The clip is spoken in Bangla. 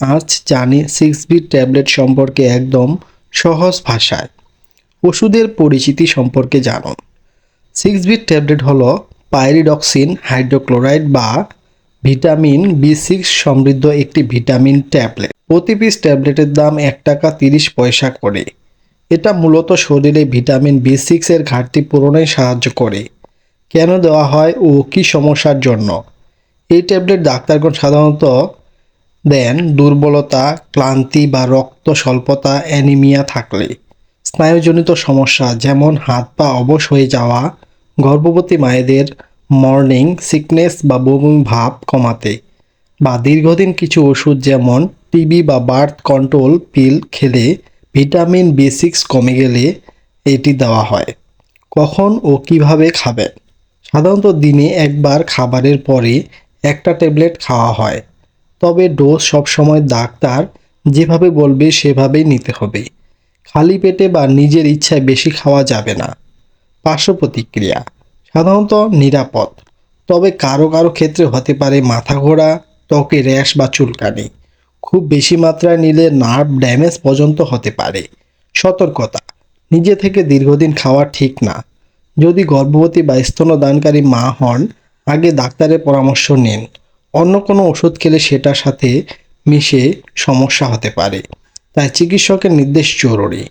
আজ জানি সিক্স বি ট্যাবলেট সম্পর্কে একদম সহজ ভাষায়। ওষুধের পরিচিতি সম্পর্কে জানুন। সিক্স বি ট্যাবলেট হলো পাইরিডক্সিন হাইড্রোক্লোরাইড বা ভিটামিন বি সিক্স সমৃদ্ধ একটি ভিটামিন ট্যাবলেট। প্রতি পিস ট্যাবলেটের দাম এক টাকা তিরিশ পয়সা করে। এটা মূলত শরীরে ভিটামিন বি সিক্সের ঘাটতি পূরণে সাহায্য করে। কেন দেওয়া হয় ও কী সমস্যার জন্য? এই ট্যাবলেট ডাক্তারগণ সাধারণত দেন দুর্বলতা, ক্লান্তি বা রক্ত স্বল্পতা, অ্যানিমিয়া থাকলে। স্নায়ুজনিত সমস্যা যেমন হাত পা অবশ হয়ে যাওয়া, গর্ভবতী মায়েদের মর্নিং সিকনেস বা বমি ভাব কমাতে বা দীর্ঘদিন কিছু ওষুধ যেমন টিবি বা বার্থ কন্ট্রোল পিল খেলে ভিটামিন বি সিক্স কমে গেলে এটি দেওয়া হয়। কখন ও কীভাবে খাবেন? সাধারণত দিনে একবার খাবারের পরে একটা ট্যাবলেট খাওয়া হয়। তবে ডোজ সবসময় ডাক্তার যেভাবে বলবে সেভাবেই নিতে হবে। খালি পেটে বা নিজের ইচ্ছায় বেশি খাওয়া যাবে না। পার্শ্ব প্রতিক্রিয়া, সাধারণত নিরাপদ। তবে কারও কারও ক্ষেত্রে হতে পারে মাথা ঘোরা, ত্বকে র্যাশ বা চুলকানি। খুব বেশি মাত্রায় নিলে নার্ভ ড্যামেজ পর্যন্ত হতে পারে। সতর্কতা, নিজে থেকে দীর্ঘদিন খাওয়া ঠিক না। যদি গর্ভবতী বা স্তনদানকারী মা হন, আগে ডাক্তারের পরামর্শ নিন। অন্য কোনো ওষুধ খেলে সেটার সাথে মিশে সমস্যা হতে পারে। তাই চিকিৎসকের নির্দেশ জরুরি।